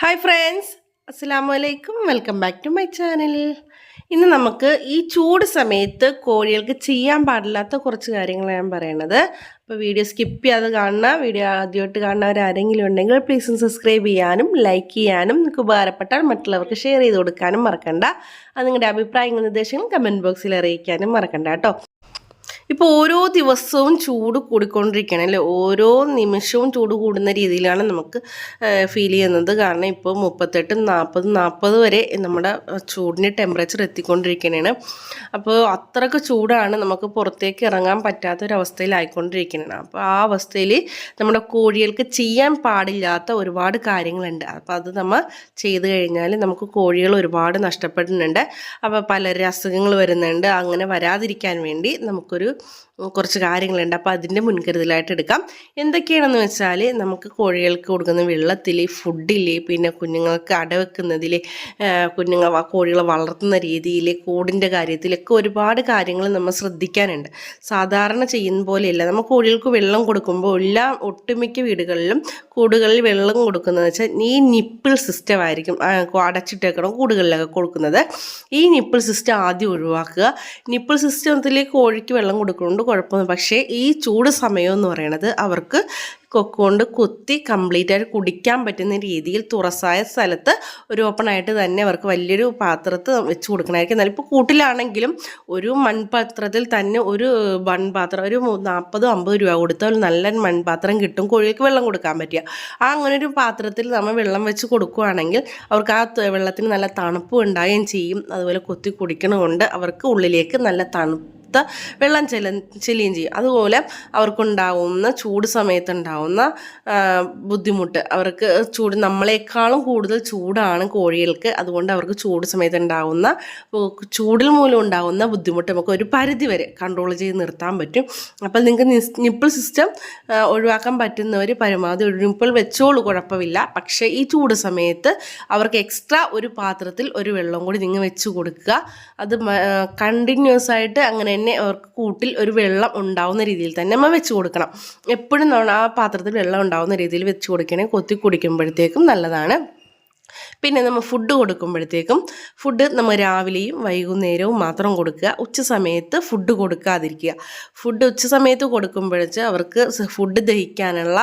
Hi friends അസ്സാമു അലൈക്കും welcome back to my channel ഇന്ന് നമുക്ക് ഈ ചൂട് സമയത്ത് കോഴികൾക്ക് ചെയ്യാൻ പാടില്ലാത്ത കുറച്ച് കാര്യങ്ങളാണ് ഞാൻ പറയണത്. അപ്പോൾ വീഡിയോ സ്കിപ്പ് ചെയ്യാതെ കാണുന്ന വീഡിയോ ആദ്യമായിട്ട് കാണുന്നവർ ആരെങ്കിലും ഉണ്ടെങ്കിൽ പ്ലീസ് സബ്സ്ക്രൈബ് ചെയ്യാനും ലൈക്ക് ചെയ്യാനും നിങ്ങൾക്ക് ഉപകാരപ്പെട്ടാൽ മറ്റുള്ളവർക്ക് ഷെയർ ചെയ്ത് കൊടുക്കാനും മറക്കണ്ട. അത് നിങ്ങളുടെ അഭിപ്രായങ്ങളും നിർദ്ദേശങ്ങളും കമന്റ് ബോക്സിൽ അറിയിക്കാനും മറക്കണ്ട കേട്ടോ. ഇപ്പോൾ ഓരോ ദിവസവും ചൂട് കൂടിക്കൊണ്ടിരിക്കുകയാണ് അല്ലേ? ഓരോ നിമിഷവും ചൂട് കൂടുന്ന രീതിയിലാണ് നമുക്ക് ഫീൽ ചെയ്യുന്നത്. കാരണം ഇപ്പോൾ മുപ്പത്തെട്ട് നാൽപ്പത് നാൽപ്പത് വരെ നമ്മുടെ ചൂടിന്റെ ടെമ്പറേച്ചർ എത്തിക്കൊണ്ടിരിക്കുകയാണ്. അപ്പോൾ അത്രയ്ക്ക് ചൂടാണ് നമുക്ക് പുറത്തേക്ക് ഇറങ്ങാൻ പറ്റാത്തൊരവസ്ഥയിലായിക്കൊണ്ടിരിക്കുകയാണ്. അപ്പോൾ ആ അവസ്ഥയിൽ നമ്മുടെ കോഴികൾക്ക് ചെയ്യാൻ പാടില്ലാത്ത ഒരുപാട് കാര്യങ്ങളുണ്ട്. അപ്പോൾ അത് നമ്മൾ ചെയ്തു കഴിഞ്ഞാൽ നമുക്ക് കോഴികൾ ഒരുപാട് നഷ്ടപ്പെടുന്നുണ്ട്. അപ്പോൾ പലരും അസുഖങ്ങൾ വരുന്നുണ്ട്. അങ്ങനെ വരാതിരിക്കാൻ വേണ്ടി നമുക്കൊരു കുറച്ച് കാര്യങ്ങളുണ്ട്. അപ്പോൾ അതിന്റെ മുൻകരുതലായിട്ട് എടുക്കാം. എന്തൊക്കെയാണെന്ന് വെച്ചാൽ നമുക്ക് കോഴികൾക്ക് കൊടുക്കുന്ന വെള്ളത്തിൽ ഫുഡിൽ പിന്നെ കുഞ്ഞുങ്ങൾക്ക് അടവെക്കുന്നതിൽ കുഞ്ഞുങ്ങൾ കോഴികളെ വളർത്തുന്ന രീതിയിൽ കൂടിന്റെ കാര്യത്തിലൊക്കെ ഒരുപാട് കാര്യങ്ങൾ നമ്മൾ ശ്രദ്ധിക്കാനുണ്ട്. സാധാരണ ചെയ്യുന്ന പോലെയല്ല. നമ്മൾ കോഴികൾക്ക് വെള്ളം കൊടുക്കുമ്പോൾ എല്ലാ ഒട്ടുമിക്ക വീടുകളിലും കൂടുകളിൽ വെള്ളം കൊടുക്കുന്നത് വെച്ചാൽ ഈ നിപ്പിൾ സിസ്റ്റം ആയിരിക്കും. അടച്ചിട്ടേക്കണം കൂടുകളിലൊക്കെ കൊടുക്കുന്നത്. ഈ നിപ്പിൾ സിസ്റ്റം ആദ്യം ഒഴിവാക്കുക. നിപ്പിൾ സിസ്റ്റത്തിൽ കോഴിക്ക് വെള്ളം കൊടുക്കുന്നുണ്ട് കുഴപ്പമൊന്നും പക്ഷേ ഈ ചൂട് സമയം എന്ന് പറയുന്നത് അവർക്ക് കൊക്കൊണ്ട് കുത്തി കംപ്ലീറ്റ് ആയിട്ട് കുടിക്കാൻ പറ്റുന്ന രീതിയിൽ തുറസായ സ്ഥലത്ത് ഒരു ഓപ്പൺ ആയിട്ട് തന്നെ അവർക്ക് വലിയൊരു പാത്രത്ത് വെച്ച് കൊടുക്കണമായിരിക്കും. എന്നാലും ഇപ്പോൾ കൂട്ടിലാണെങ്കിലും ഒരു മൺപാത്രത്തിൽ തന്നെ ഒരു മൺപാത്രം ഒരു നാൽപ്പത് അമ്പത് രൂപ കൊടുത്താൽ നല്ല മൺപാത്രം കിട്ടും. കോഴികൾക്ക് വെള്ളം കൊടുക്കാൻ പറ്റുക. ആ അങ്ങനെ ഒരു പാത്രത്തിൽ നമ്മൾ വെള്ളം വെച്ച് കൊടുക്കുകയാണെങ്കിൽ അവർക്ക് ആ വെള്ളത്തിന് നല്ല തണുപ്പ് ഉണ്ടാകുകയും ചെയ്യും. അതുപോലെ കൊത്തി കുടിക്കണമുണ്ട്. അവർക്ക് ഉള്ളിലേക്ക് നല്ല തണുപ്പ് വെള്ളം ചെല ചെല്ലുകയും ചെയ്യും. അതുപോലെ അവർക്കുണ്ടാവുന്ന ചൂട് സമയത്തുണ്ടാവുന്ന ബുദ്ധിമുട്ട്. അവർക്ക് ചൂട് നമ്മളെക്കാളും കൂടുതൽ ചൂടാണ് കോഴികൾക്ക്. അതുകൊണ്ട് അവർക്ക് ചൂട് സമയത്ത് ഉണ്ടാകുന്ന ചൂടിൽ മൂലം ഉണ്ടാകുന്ന ബുദ്ധിമുട്ട് നമുക്ക് ഒരു പരിധി വരെ കൺട്രോൾ ചെയ്ത് നിർത്താൻ പറ്റും. അപ്പോൾ നിങ്ങൾക്ക് നിപ്പിൾ സിസ്റ്റം ഒഴിവാക്കാൻ പറ്റുന്നവർ പരമാവധി ഒരു നിപ്പിൾ വെച്ചോളൂ. കുഴപ്പമില്ല. പക്ഷേ ഈ ചൂട് സമയത്ത് അവർക്ക് എക്സ്ട്രാ ഒരു പാത്രത്തിൽ ഒരു വെള്ളം കൂടി നിങ്ങൾ വെച്ച് കൊടുക്കുക. അത് കണ്ടിന്യൂസ് ആയിട്ട് അങ്ങനെ തന്നെ അവർക്ക് കൂട്ടിൽ ഒരു വെള്ളം ഉണ്ടാവുന്ന രീതിയിൽ തന്നെ നമ്മൾ വെച്ച് കൊടുക്കണം. എപ്പോഴും ആ പാത്രത്തിൽ വെള്ളം ഉണ്ടാവുന്ന രീതിയിൽ വെച്ച് കൊടുക്കണേ കൊത്തി കുടിക്കുമ്പോഴത്തേക്കും നല്ലതാണ്. പിന്നെ നമ്മൾ ഫുഡ് കൊടുക്കുമ്പോഴത്തേക്കും ഫുഡ് നമ്മൾ രാവിലെയും വൈകുന്നേരവും മാത്രം കൊടുക്കുക. ഉച്ച സമയത്ത് ഫുഡ് കൊടുക്കാതിരിക്കുക. ഫുഡ് ഉച്ച സമയത്ത് കൊടുക്കുമ്പോഴേച്ച് അവർക്ക് ഫുഡ് ദഹിക്കാനുള്ള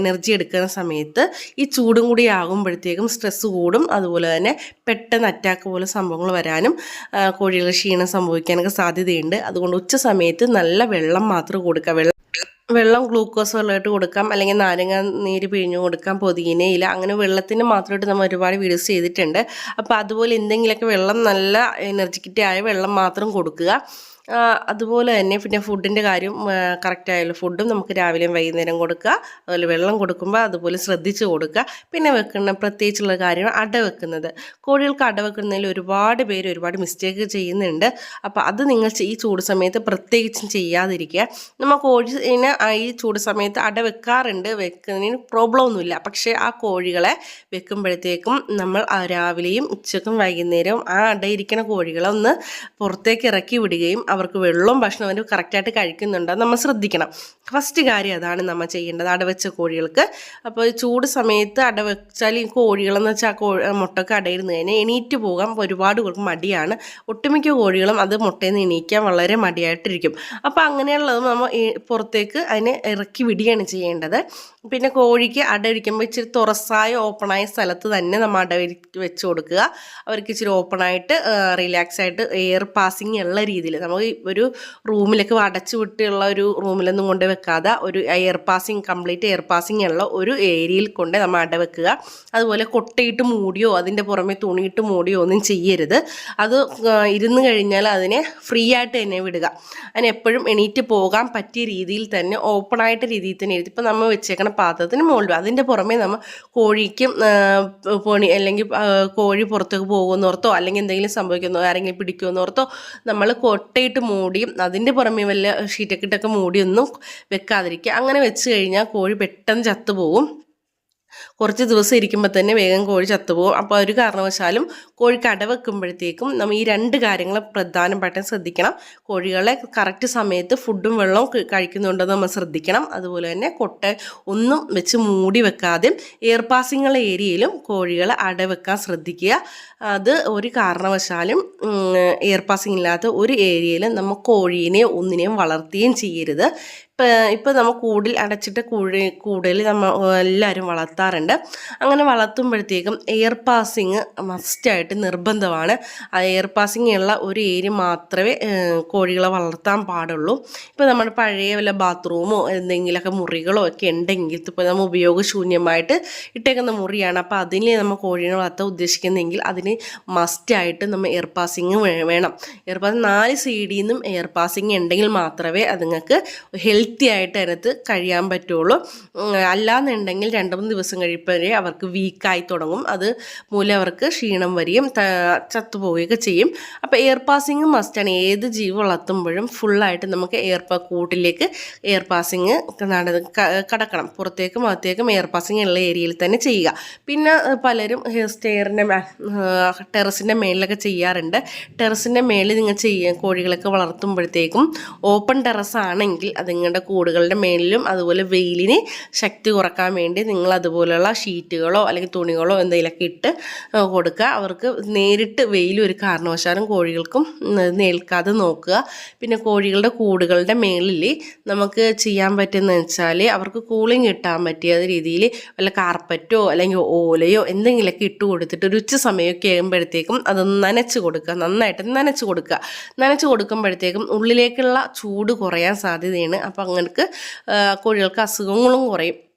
എനർജി എടുക്കുന്ന സമയത്ത് ഈ ചൂടും കൂടി ആകുമ്പോഴത്തേക്കും സ്ട്രെസ്സ് കൂടും. അതുപോലെ തന്നെ പെട്ടെന്ന് അറ്റാക്ക് പോലെ സംഭവങ്ങൾ വരാനും കോഴികൾ ക്ഷീണം സംഭവിക്കാനൊക്കെ സാധ്യതയുണ്ട്. അതുകൊണ്ട് ഉച്ച സമയത്ത് നല്ല വെള്ളം മാത്രം കൊടുക്കുക. വെള്ളം വെള്ളം ഗ്ലൂക്കോസ് വെള്ളമായിട്ട് കൊടുക്കാം. അല്ലെങ്കിൽ നാരങ്ങ നീര് പിഴിഞ്ഞു കൊടുക്കാം. പൊതിനയില അങ്ങനെ വെള്ളത്തിന് മാത്രമായിട്ട് നമ്മൾ ഒരുപാട് വീഡിയോസ് ചെയ്തിട്ടുണ്ട്. അപ്പോൾ അതുപോലെ എന്തെങ്കിലുമൊക്കെ വെള്ളം നല്ല എനർജിക്കിറ്റായ വെള്ളം മാത്രം കൊടുക്കുക. അതുപോലെ തന്നെ പിന്നെ ഫുഡിന്റെ കാര്യം കറക്റ്റ് ആയാലും ഫുഡും നമുക്ക് രാവിലെയും വൈകുന്നേരം കൊടുക്കുക. അതുപോലെ വെള്ളം കൊടുക്കുമ്പോൾ അതുപോലെ ശ്രദ്ധിച്ച് കൊടുക്കുക. പിന്നെ വെക്കുന്ന പ്രത്യേകിച്ചുള്ള കാര്യമാണ് അട വെക്കുന്നത്. കോഴികൾക്ക് അട വെക്കുന്നതിൽ ഒരുപാട് പേര് ഒരുപാട് മിസ്റ്റേക്ക് ചെയ്യുന്നുണ്ട്. അപ്പോൾ അത് നിങ്ങൾ ഈ ചൂട് സമയത്ത് പ്രത്യേകിച്ചും ചെയ്യാതിരിക്കുക. നമ്മൾ കോഴിനെ ഈ ചൂട് സമയത്ത് അട വെക്കാറുണ്ട്. വെക്കുന്നതിന് പ്രോബ്ലം ഒന്നുമില്ല. പക്ഷേ ആ കോഴികളെ വെക്കുമ്പോഴത്തേക്കും നമ്മൾ രാവിലെയും ഉച്ചക്കും വൈകുന്നേരവും ആ അടയിരിക്കുന്ന കോഴികളെ ഒന്ന് പുറത്തേക്ക് ഇറക്കി വിടുകയും അവർക്ക് വെള്ളവും ഭക്ഷണവും അവർ കറക്റ്റായിട്ട് കഴിക്കുന്നുണ്ടോ. നമ്മൾ ശ്രദ്ധിക്കണം. ഫസ്റ്റ് കാര്യം അതാണ് നമ്മൾ ചെയ്യേണ്ടത്. അടവെച്ച കോഴികൾക്ക്. അപ്പോൾ ചൂട് സമയത്ത് അടവെച്ചാൽ ഈ കോഴികളെന്ന് വെച്ചാൽ കോഴി മുട്ടൊക്കെ അടയിരുന്ന് കഴിഞ്ഞാൽ എണീറ്റ് പോകാൻ ഒരുപാട് പേർക്ക് മടിയാണ്. ഒട്ടുമിക്ക കോഴികളും അത് മുട്ടയിൽ നിന്ന് എണീക്കാൻ വളരെ മടിയായിട്ടിരിക്കും. അപ്പോൾ അങ്ങനെയുള്ളത് നമ്മൾ പുറത്തേക്ക് അതിനെ ഇറക്കി വിടുകയാണ് ചെയ്യേണ്ടത്. പിന്നെ കോഴിക്ക് അടയിരിക്കുമ്പോൾ ഇച്ചിരി തുറസായ ഓപ്പണായ സ്ഥലത്ത് തന്നെ നമ്മൾ അട വെച്ച് കൊടുക്കുക. അവർക്ക് ഇച്ചിരി ഓപ്പണായിട്ട് റിലാക്സ് ആയിട്ട് എയർ പാസിങ് ഉള്ള രീതിയിൽ. നമ്മൾ ഒരു റൂമിലേക്ക് അടച്ചു വിട്ടുള്ള ഒരു റൂമിലൊന്നും കൊണ്ട് വെക്കാതെ ഒരു air passing complete air passing ഉള്ള ഒരു ഏരിയയിൽ കൊണ്ട് നമ്മൾ അട വെക്കുക. അതുപോലെ കൊട്ടയിട്ട് മൂടിയോ അതിന്റെ പുറമെ തുണിയിട്ട് മൂടിയോ ഒന്നും ചെയ്യരുത്. അത് ഇരുന്ന് കഴിഞ്ഞാൽ അതിനെ ഫ്രീ ആയിട്ട് തന്നെ വിടുക. അതിന് എപ്പോഴും എണീറ്റ് പോകാൻ പറ്റിയ രീതിയിൽ തന്നെ ഓപ്പണായിട്ട് രീതിയിൽ തന്നെ ഇരുത്തി. ഇപ്പോൾ നമ്മൾ വെച്ചേക്കണ പാത്രത്തിന് മുകളിൽ. അതിന്റെ പുറമേ നമ്മൾ കോഴിക്കും പണി അല്ലെങ്കിൽ കോഴി പുറത്തേക്ക് പോകുന്നോർത്തോ അല്ലെങ്കിൽ എന്തെങ്കിലും സംഭവിക്കുന്നോ ആരെങ്കിലും പിടിക്കുമെന്നോർത്തോ നമ്മൾ കൊട്ടയിട്ട് മൂടിയും അതിന്റെ പുറമേ വല്ല ഷീറ്റൊക്കെ ഇട്ടൊക്കെ മൂടിയൊന്നും വെക്കാതിരിക്കുക. അങ്ങനെ വെച്ച് കഴിഞ്ഞാൽ കോഴി പെട്ടെന്ന് ചത്തുപോകും. കുറച്ച് ദിവസം ഇരിക്കുമ്പോൾ തന്നെ വേഗം കോഴി ചത്തുപോകും. അപ്പോൾ ഒരു കാരണവശാലും കോഴി കട വെക്കുമ്പോഴത്തേക്കും നമ്മൾ ഈ രണ്ട് കാര്യങ്ങൾ പ്രധാനമായിട്ടും ശ്രദ്ധിക്കണം. കോഴികളെ കറക്റ്റ് സമയത്ത് ഫുഡും വെള്ളവും കഴിക്കുന്നുണ്ടെന്ന് നമ്മൾ ശ്രദ്ധിക്കണം. അതുപോലെ തന്നെ കൊട്ട ഒന്നും വെച്ച് മൂടി വെക്കാതെ എയർ പാസിങ്ങുള്ള ഏരിയയിലും കോഴികളെ അട വെക്കാൻ ശ്രദ്ധിക്കുക. അത് ഒരു കാരണവശാലും എയർ പാസിംഗ് ഇല്ലാത്ത ഒരു ഏരിയയിലും നമ്മൾ കോഴീനെ ഒന്നിനെയും വളർത്തുകയും ചെയ്യരുത്. ഇപ്പം ഇപ്പം നമ്മൾ കൂടിൽ അടച്ചിട്ട് കൂടി കൂടുതൽ നമ്മൾ എല്ലാവരും വളർത്താറുണ്ട്. അങ്ങനെ വളർത്തുമ്പോഴത്തേക്കും എയർ പാസിങ് മസ്റ്റായിട്ട് നിർബന്ധമാണ്. ആ എയർ പാസിങ് ഉള്ള ഒരു ഏരിയ മാത്രമേ കോഴികളെ വളർത്താൻ പാടുള്ളൂ. ഇപ്പോൾ നമ്മുടെ പഴയ വല്ല ബാത്റൂമോ എന്തെങ്കിലുമൊക്കെ മുറികളോ ഒക്കെ ഉണ്ടെങ്കിൽ ഇപ്പോൾ നമ്മൾ ഉപയോഗശൂന്യമായിട്ട് ഇട്ടേക്കുന്ന മുറിയാണ്. അപ്പോൾ അതിനെ നമ്മൾ കോഴീനെ വളർത്താൻ ഉദ്ദേശിക്കുന്നെങ്കിൽ അതിന് മസ്റ്റായിട്ട് നമ്മൾ എയർ പാസിങ് വേണം. എയർ പാസിങ് നാല് സൈഡിൽ നിന്നും എയർ പാസിങ് ഉണ്ടെങ്കിൽ മാത്രമേ അതുങ്ങൾക്ക് ഹെൽത്തി ആയിട്ട് അതിനകത്ത് കഴിയാൻ പറ്റുള്ളൂ. അല്ലാന്നുണ്ടെങ്കിൽ രണ്ട് മൂന്ന് ദിവസം കഴിയുമ്പോഴേ അവർക്ക് വീക്കായി തുടങ്ങും. അത് മൂലം അവർക്ക് ക്ഷീണം വരികയും ചത്തുപോവുകയൊക്കെ ചെയ്യും. അപ്പോൾ എയർ പാസിങ് മസ്റ്റാണ് ഏത് ജീവി വളർത്തുമ്പോഴും ഫുള്ളായിട്ട് നമുക്ക് എയർ പാ കൂട്ടിലേക്ക് എയർ പാസിങ് കടക്കണം. പുറത്തേക്കും അകത്തേക്കും എയർ പാസിങ് ഉള്ള ഏരിയയിൽ തന്നെ ചെയ്യുക. പിന്നെ പലരും സ്റ്റെയറിന്റെ ടെറസിന്റെ മേളിലൊക്കെ ചെയ്യാറുണ്ട്. ടെറസിന്റെ മേളിൽ നിങ്ങൾ ചെയ്യുക കോഴികളൊക്കെ വളർത്തുമ്പോഴത്തേക്കും ഓപ്പൺ ടെറസ് ആണെങ്കിൽ അത് നിങ്ങളുടെ കൂടുകളുടെ മേളിലും അതുപോലെ വെയിലിന് ശക്തി കുറയ്ക്കാൻ വേണ്ടി നിങ്ങൾ അതുപോലെയുള്ള ഷീറ്റുകളോ അല്ലെങ്കിൽ തുണികളോ എന്തെങ്കിലുമൊക്കെ ഇട്ട് കൊടുക്കുക. അവർക്ക് നേരിട്ട് വെയിൽ ഒരു കാരണവശാലും കോഴികൾക്കും നേൽക്കാതെ നോക്കുക. പിന്നെ കോഴികളുടെ കൂടുകളുടെ മേളിൽ നമുക്ക് ചെയ്യാൻ പറ്റുന്നത് വെച്ചാൽ അവർക്ക് കൂളിംഗ് കിട്ടാൻ പറ്റിയ രീതിയിൽ വല്ല കാർപ്പറ്റോ അല്ലെങ്കിൽ ഓലയോ എന്തെങ്കിലുമൊക്കെ ഇട്ട് കൊടുത്തിട്ട് ഒരു ഉച്ച സമയമൊക്കെ ആകുമ്പോഴത്തേക്കും അത് നനച്ച് കൊടുക്കുക. നന്നായിട്ട് നനച്ച് കൊടുക്കുക. നനച്ച് കൊടുക്കുമ്പോഴത്തേക്കും ഉള്ളിലേക്കുള്ള ചൂട് കുറയാൻ സാധ്യതയാണ്. അപ്പോൾ അങ്ങനെ കോഴികൾക്ക് അസുഖങ്ങളും കുറയും.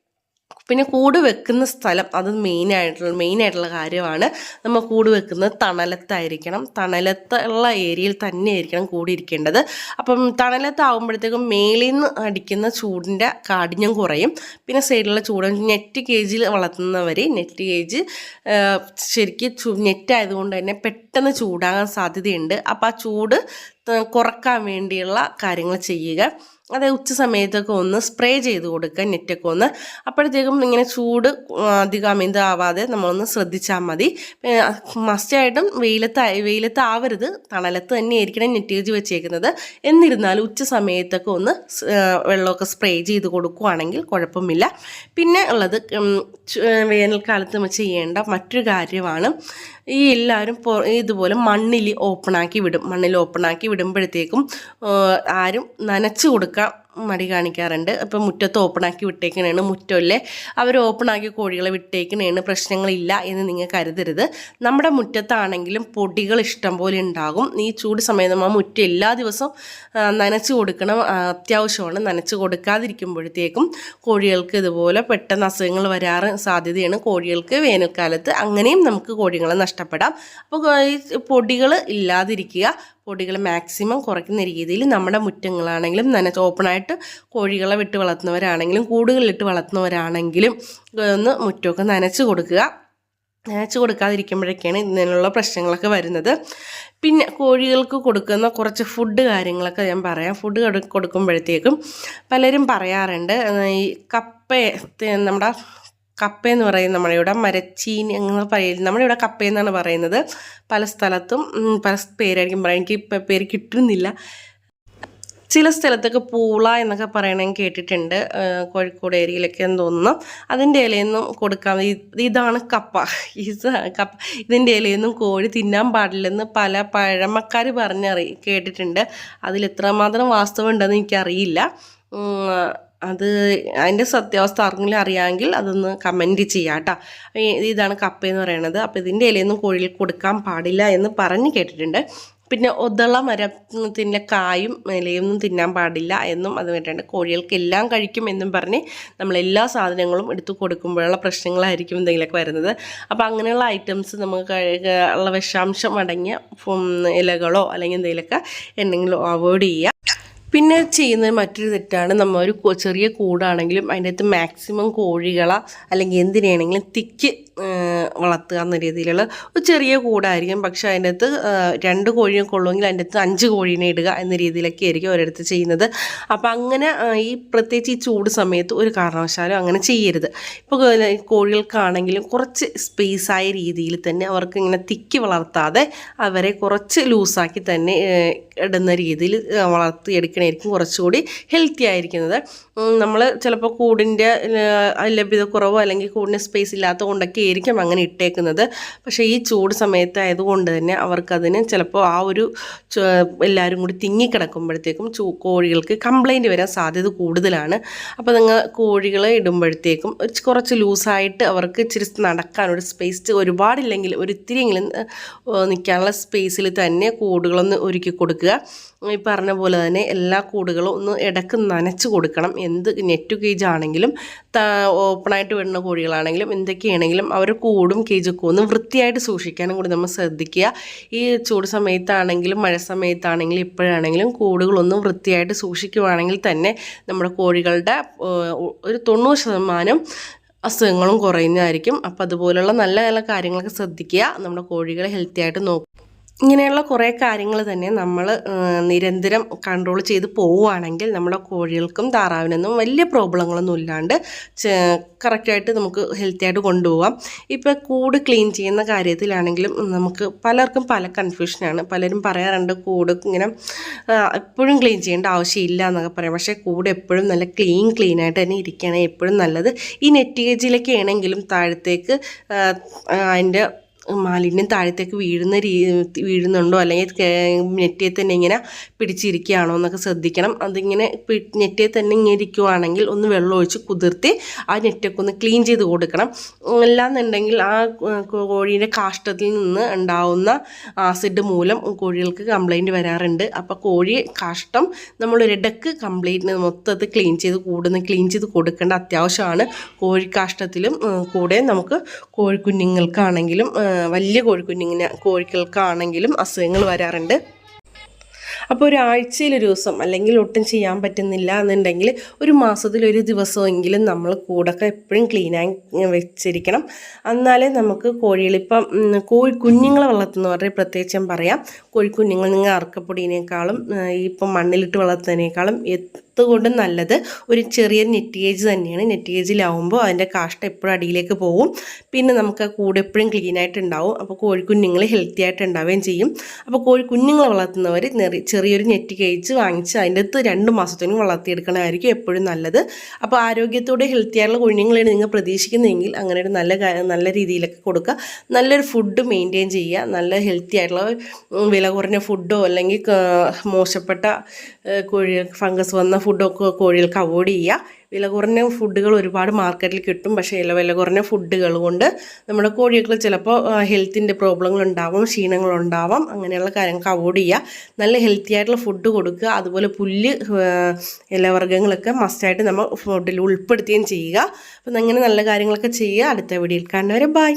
പിന്നെ കൂട് വെക്കുന്ന സ്ഥലം അത് മെയിനായിട്ടുള്ള മെയിനായിട്ടുള്ള കാര്യമാണ്. നമ്മൾ കൂട് വെക്കുന്നത് തണലത്തായിരിക്കണം. തണലത്തുള്ള ഏരിയയിൽ തന്നെ ആയിരിക്കണം കൂടിയിരിക്കേണ്ടത്. അപ്പം തണലത്താവുമ്പോഴത്തേക്കും മേളിൽ നിന്ന് അടിക്കുന്ന ചൂടിന്റെ കാഠിന്യം കുറയും. പിന്നെ സൈഡിലുള്ള ചൂട് നെറ്റ് കേജിൽ വളർത്തുന്നവർ നെറ്റ് കേജ് ശരിക്കും നെറ്റ് ആയതുകൊണ്ട് തന്നെ പെട്ടെന്ന് ചൂടാകാൻ സാധ്യതയുണ്ട്. അപ്പോൾ ആ ചൂട് കുറയ്ക്കാൻ വേണ്ടിയുള്ള കാര്യങ്ങൾ ചെയ്യുക. അത് ഉച്ച സമയത്തൊക്കെ ഒന്ന് സ്പ്രേ ചെയ്ത് കൊടുക്കുക നെറ്റൊക്കെ ഒന്ന്. അപ്പോഴത്തേക്കും ഇങ്ങനെ ചൂട് അധികം അമിതാവാതെ നമ്മളൊന്ന് ശ്രദ്ധിച്ചാൽ മതി. മസ്റ്റ് ആയിട്ടും വെയിലത്ത് വെയിലത്ത് ആവരുത്. തണലത്ത് തന്നെ ആയിരിക്കണം നെറ്റ് കേജ് വെച്ചേക്കുന്നത്. എന്നിരുന്നാലും ഉച്ച സമയത്തൊക്കെ ഒന്ന് വെള്ളമൊക്കെ സ്പ്രേ ചെയ്ത് കൊടുക്കുകയാണെങ്കിൽ കുഴപ്പമില്ല. പിന്നെ ഉള്ളത് വേനൽക്കാലത്ത് ചെയ്യേണ്ട മറ്റൊരു കാര്യമാണ് ഈ എല്ലാവരും ഇതുപോലെ മണ്ണിൽ ഓപ്പണാക്കി വിടും. മണ്ണിൽ ഓപ്പണാക്കി വിടുമ്പോഴത്തേക്കും ആരും നനച്ച് കൊടുക്കാൻ മടി കാണിക്കാറുണ്ട്. ഇപ്പം മുറ്റത്ത് ഓപ്പണാക്കി വിട്ടേക്കണേണ് മുറ്റമല്ലേ. അവർ ഓപ്പണാക്കി കോഴികളെ വിട്ടേക്കണേണ് പ്രശ്നങ്ങളില്ല എന്ന് നിങ്ങൾ കരുതരുത്. നമ്മുടെ മുറ്റത്താണെങ്കിലും പൊടികൾ ഇഷ്ടം പോലെ ഉണ്ടാകും. ഈ ചൂട് സമയത്ത് നമ്മൾ മുറ്റം എല്ലാ ദിവസവും ആ, നനച്ച് കൊടുക്കണം. ആ, അത്യാവശ്യമാണ്. നനച്ച് കൊടുക്കാതിരിക്കുമ്പോഴത്തേക്കും കോഴികൾക്ക് ഇതുപോലെ പെട്ടെന്ന് അസുഖങ്ങൾ വരാറ് സാധ്യതയാണ്. കോഴികൾക്ക് വേനൽക്കാലത്ത് അങ്ങനെയും നമുക്ക് കോഴികളെ നഷ്ടപ്പെടാം. അപ്പോൾ പൊടികൾ ഇല്ലാതിരിക്കുക. പൊടികൾ മാക്സിമം കുറയ്ക്കുന്ന രീതിയിൽ നമ്മുടെ മുറ്റങ്ങളാണെങ്കിലും നനച്ച് ഓപ്പണായിട്ട് കോഴികളെ വിട്ട് വളർത്തുന്നവരാണെങ്കിലും കൂടുകളിലിട്ട് വളർത്തുന്നവരാണെങ്കിലും ഒന്ന് മുറ്റമൊക്കെ നനച്ച് കൊടുക്കുക. നനച്ച് കൊടുക്കാതിരിക്കുമ്പോഴൊക്കെയാണ് ഇതിനുള്ള പ്രശ്നങ്ങളൊക്കെ വരുന്നത്. പിന്നെ കോഴികൾക്ക് കൊടുക്കുന്ന കുറച്ച് ഫുഡ് കാര്യങ്ങളൊക്കെ ഞാൻ പറയാം. ഫുഡ് കൊടു- കൊടുക്കുമ്പോഴത്തേക്കും പലരും പറയാറുണ്ട് ഈ കപ്പ നമ്മുടെ കപ്പയെന്ന് പറയുന്നത് നമ്മുടെ ഇവിടെ മരച്ചീനി അങ്ങനെ പറയില്ല നമ്മുടെ ഇവിടെ കപ്പയെന്നാണ് പറയുന്നത്. പല സ്ഥലത്തും പല പേരായിരിക്കും പറയാം. എനിക്ക് ഇപ്പം പേര് കിട്ടുന്നില്ല. ചില സ്ഥലത്തൊക്കെ പൂള എന്നൊക്കെ പറയണമെങ്കിൽ കേട്ടിട്ടുണ്ട്. കോഴിക്കോട് ഏരിയയിലൊക്കെ എന്ന് തോന്നുന്നു. അതിന്റെ ഇലയൊന്നും കൊടുക്കാൻ ഇത് ഇതാണ് കപ്പ. ഇത് കപ്പ ഇതിന്റെ ഇലയൊന്നും കോഴി തിന്നാൻ പാടില്ലെന്ന് പല പഴമക്കാർ പറഞ്ഞറി കേട്ടിട്ടുണ്ട്. അതിൽ എത്രമാത്രം വാസ്തവം ഉണ്ടെന്ന് എനിക്കറിയില്ല. അത് അതിന്റെ സത്യാവസ്ഥ ആർക്കെങ്കിലും അറിയാമെങ്കിൽ അതൊന്ന് കമന്റ് ചെയ്യാം കേട്ടോ ഇതാണ് കപ്പ എന്ന് പറയുന്നത് അപ്പോൾ ഇതിന്റെ ഇലയൊന്നും കോഴിയിൽ കൊടുക്കാൻ പാടില്ല എന്ന് പറഞ്ഞ് കേട്ടിട്ടുണ്ട്. പിന്നെ ഒതള മരത്തിന്റെ കായും ഇലയൊന്നും തിന്നാൻ പാടില്ല എന്നും അത് വേണ്ടിയിട്ട് കോഴികൾക്ക് എല്ലാം കഴിക്കും എന്നും പറഞ്ഞ് നമ്മൾ എല്ലാ സാധനങ്ങളും എടുത്തു കൊടുക്കുമ്പോഴുള്ള പ്രശ്നങ്ങളായിരിക്കും എന്തെങ്കിലുമൊക്കെ വരുന്നത്. അപ്പോൾ അങ്ങനെയുള്ള ഐറ്റംസ് നമുക്ക് ഉള്ള വിഷാംശം അടങ്ങിയ ഇലകളോ അല്ലെങ്കിൽ എന്തെങ്കിലുമൊക്കെ എന്തെങ്കിലും അവോയ്ഡ് ചെയ്യുക പിന്നെ ചെയ്യുന്ന മറ്റൊരു തെറ്റാണ്. നമ്മൾ ഒരു ചെറിയ കൂടാണെങ്കിലും അതിന്റെ അകത്ത് മാക്സിമം കോഴികളെ അല്ലെങ്കിൽ എന്തിനാണെങ്കിലും തിക്ക് വളർത്തുക എന്ന രീതിയിലുള്ള ഒരു ചെറിയ കൂടായിരിക്കും. പക്ഷെ അതിന്റെ അകത്ത് രണ്ട് കോഴിയും കൊള്ളുമെങ്കിൽ അതിന്റെ അകത്ത് അഞ്ച് കോഴീനെ ഇടുക എന്ന രീതിയിലൊക്കെ ആയിരിക്കും ഓരോരുത്തർ ചെയ്യുന്നത്. അപ്പം അങ്ങനെ ഈ പ്രത്യേകിച്ച് ഈ ചൂട് സമയത്ത് ഒരു കാരണവശാലും അങ്ങനെ ചെയ്യരുത്. ഇപ്പോൾ കോഴികൾക്കാണെങ്കിലും കുറച്ച് സ്പേസ് ആയ രീതിയിൽ തന്നെ അവർക്ക് ഇങ്ങനെ തിക്കി വളർത്താതെ അവരെ കുറച്ച് ലൂസാക്കി തന്നെ ഇടുന്ന രീതിയിൽ വളർത്തി എടുക്കണമായിരിക്കും കുറച്ചുകൂടി ഹെൽത്തി ആയിരിക്കുന്നത്. നമ്മൾ ചിലപ്പോൾ കൂടിന്റെ ലഭ്യത കുറവോ അല്ലെങ്കിൽ കൂടിന് സ്പേസ് ഇല്ലാത്തത് കൊണ്ടൊക്കെ ആയിരിക്കും ഇട്ടേക്കുന്നത്. പക്ഷേ ഈ ചൂട് സമയത്തായതുകൊണ്ട് തന്നെ അവർക്കതിന് ചിലപ്പോൾ ആ ഒരു എല്ലാവരും കൂടി തിങ്ങിക്കിടക്കുമ്പോഴത്തേക്കും ചൂ കോഴികൾക്ക് കംപ്ലൈന്റ് വരാൻ സാധ്യത കൂടുതലാണ്. അപ്പോൾ നിങ്ങൾ കോഴികളെ ഇടുമ്പോഴത്തേക്കും കുറച്ച് ലൂസായിട്ട് അവർക്ക് ഇച്ചിരി നടക്കാനൊരു സ്പേസ് ഒരുപാടില്ലെങ്കിൽ ഒരു ഇത്തിരിയെങ്കിലും നിൽക്കാനുള്ള സ്പേസിൽ തന്നെ കൂടുകളൊന്ന് ഒരുക്കി കൊടുക്കുക. ഈ പറഞ്ഞ പോലെ തന്നെ എല്ലാ കൂടുകളും ഒന്ന് ഇടയ്ക്ക് നനച്ച് കൊടുക്കണം. എന്ത് നെറ്റ് കേജ് ആണെങ്കിലും ഓപ്പണായിട്ട് വരുന്ന കോഴികളാണെങ്കിലും എന്തൊക്കെയാണെങ്കിലും അവർ കൂടും കേജൊക്കെ ഒന്ന് വൃത്തിയായിട്ട് സൂക്ഷിക്കാനും കൂടി നമ്മൾ ശ്രദ്ധിക്കുക. ഈ ചൂട് സമയത്താണെങ്കിലും മഴ സമയത്താണെങ്കിലും ഇപ്പോഴാണെങ്കിലും കൂടുകളൊന്നും വൃത്തിയായിട്ട് സൂക്ഷിക്കുവാണെങ്കിൽ തന്നെ നമ്മുടെ കോഴികളുടെ ഒരു തൊണ്ണൂറ് ശതമാനം അസുഖങ്ങളും കുറയുന്നതായിരിക്കും. അപ്പോൾ അതുപോലുള്ള നല്ല നല്ല കാര്യങ്ങളൊക്കെ ശ്രദ്ധിക്കുക. നമ്മുടെ കോഴികളെ ഹെൽത്തി ആയിട്ട് നോക്കുക. ഇങ്ങനെയുള്ള കുറേ കാര്യങ്ങൾ തന്നെ നമ്മൾ നിരന്തരം കൺട്രോൾ ചെയ്ത് പോവുകയാണെങ്കിൽ നമ്മുടെ കോഴികൾക്കും താറാവിനൊന്നും വലിയ പ്രോബ്ലങ്ങളൊന്നും ഇല്ലാണ്ട് കറക്റ്റായിട്ട് നമുക്ക് ഹെൽത്തി ആയിട്ട് കൊണ്ടുപോകാം ഇപ്പോൾ കൂട് ക്ലീൻ ചെയ്യുന്ന കാര്യത്തിലാണെങ്കിലും നമുക്ക് പലർക്കും പല കൺഫ്യൂഷനാണ് പലരും പറയാറുണ്ട് കൂട് ഇങ്ങനെ എപ്പോഴും ക്ലീൻ ചെയ്യേണ്ട ആവശ്യമില്ല എന്നൊക്കെ പറയാം. പക്ഷേ കൂട് എപ്പോഴും നല്ല ക്ലീൻ ക്ലീൻ ആയിട്ട് തന്നെ ഇരിക്കുകയാണ് എപ്പോഴും നല്ലത്. ഈ നെറ്റ് ഗേജിലൊക്കെ ആണെങ്കിലും താഴത്തേക്ക് അതിന്റെ മാലിന്യം താഴത്തേക്ക് വീഴുന്ന രീ വീഴുന്നുണ്ടോ? അല്ലെങ്കിൽ നെറ്റിയെ തന്നെ ഇങ്ങനെ പിടിച്ചിരിക്കുകയാണോ എന്നൊക്കെ ശ്രദ്ധിക്കണം. അതിങ്ങനെ നെറ്റിയെ തന്നെ ഇങ്ങനെ ഇരിക്കുവാണെങ്കിൽ ഒന്ന് വെള്ളം ഒഴിച്ച് കുതിർത്തി ആ നെറ്റൊക്കെ ഒന്ന് ക്ലീൻ ചെയ്ത് കൊടുക്കണം. അല്ലാന്നുണ്ടെങ്കിൽ ആ കോഴീന്റെ കാഷ്ടത്തിൽ നിന്ന് ഉണ്ടാവുന്ന ആസിഡ് മൂലം കോഴികൾക്ക് കംപ്ലൈന്റ് വരാറുണ്ട്. അപ്പോൾ കോഴി കാഷ്ടം നമ്മളൊരിടക്ക് കംപ്ലീറ്റ് മൊത്തത്തിൽ ക്ലീൻ ചെയ്ത് കൂടുന്ന ക്ലീൻ ചെയ്ത് കൊടുക്കേണ്ട അത്യാവശ്യമാണ്. കോഴിക്കാഷ്ടത്തിലും കൂടെ നമുക്ക് കോഴിക്കുഞ്ഞുങ്ങൾക്കാണെങ്കിലും വലിയ കോഴിക്കുഞ്ഞിങ്ങനെ കോഴികൾക്കാണെങ്കിലും അസുഖങ്ങൾ വരാറുണ്ട്. അപ്പോൾ ഒരാഴ്ചയിൽ ഒരു ദിവസം അല്ലെങ്കിൽ ഒട്ടും ചെയ്യാൻ പറ്റുന്നില്ല എന്നുണ്ടെങ്കിൽ ഒരു മാസത്തിൽ ഒരു ദിവസമെങ്കിലും നമ്മൾ കൂടൊക്കെ എപ്പോഴും ക്ലീനായി വെച്ചിരിക്കണം. എന്നാലേ നമുക്ക് കോഴികളിപ്പം കോഴി കുഞ്ഞുങ്ങളെ വളർത്തുന്നവരുടെ പ്രത്യേകിച്ച് പറയാം. കോഴിക്കുഞ്ഞുങ്ങൾ നിങ്ങൾ അറക്കപ്പൊടിയേക്കാളും ഇപ്പം മണ്ണിലിട്ട് വളർത്തുന്നതിനേക്കാളും എത്തുകൊണ്ടും നല്ലത്. ഒരു ചെറിയ നെറ്റിയേജ് തന്നെയാണ്. നെറ്റിയേജിലാവുമ്പോൾ അതിന്റെ കാഷ്ടം എപ്പോഴും അടിയിലേക്ക് പോകും. പിന്നെ നമുക്ക് കൂടെ എപ്പോഴും ക്ലീൻ ആയിട്ട് ഉണ്ടാവും അപ്പോൾ കോഴിക്കുഞ്ഞുങ്ങൾ ഹെൽത്തി ആയിട്ട് ഉണ്ടാവുകയും ചെയ്യും. അപ്പോൾ കോഴിക്കുഞ്ഞുങ്ങളെ വളർത്തുന്നവർ ചെറിയൊരു നെറ്റ് കേജ് വാങ്ങിച്ച് അതിന്റെ അകത്ത് രണ്ട് മാസത്തിനും വളർത്തിയെടുക്കണമായിരിക്കും എപ്പോഴും നല്ലത്. അപ്പോൾ ആരോഗ്യത്തോടെ ഹെൽത്തി ആയിട്ടുള്ള കുഞ്ഞുങ്ങളെയാണ് നിങ്ങൾ പ്രതീക്ഷിക്കുന്നതെങ്കിൽ അങ്ങനെ ഒരു നല്ല നല്ല രീതിയിലൊക്കെ കൊടുക്കുക. നല്ലൊരു ഫുഡ് മെയിന്റെയിൻ ചെയ്യുക. നല്ല ഹെൽത്തി ആയിട്ടുള്ള വില കുറഞ്ഞ ഫുഡോ അല്ലെങ്കിൽ മോശപ്പെട്ട കോഴി ഫംഗസ് വന്ന ഫുഡൊക്കെ കോഴികൾക്ക് അവോയ്ഡ് ചെയ്യുക. വില കുറഞ്ഞ ഫുഡുകൾ ഒരുപാട് മാർക്കറ്റിൽ കിട്ടും. പക്ഷേ വില കുറഞ്ഞ ഫുഡുകൾ കൊണ്ട് നമ്മുടെ കോഴികൾക്ക് ചിലപ്പോൾ ഹെൽത്തിന്റെ പ്രോബ്ലങ്ങൾ ഉണ്ടാവും ക്ഷീണങ്ങൾ ഉണ്ടാവാം. അങ്ങനെയുള്ള കാര്യങ്ങൾക്ക് അവോയ്ഡ് ചെയ്യുക. നല്ല ഹെൽത്തി ആയിട്ടുള്ള ഫുഡ് കൊടുക്കുക. അതുപോലെ പുല്ല് ഇലവർഗങ്ങളൊക്കെ മസ്റ്റായിട്ട് നമ്മൾ ഫുഡിൽ ഉൾപ്പെടുത്തുകയും ചെയ്യുക. അപ്പം അങ്ങനെ നല്ല കാര്യങ്ങളൊക്കെ ചെയ്യുക. അടുത്ത വീഡിയോയിൽ കാണുന്നവരെ ബൈ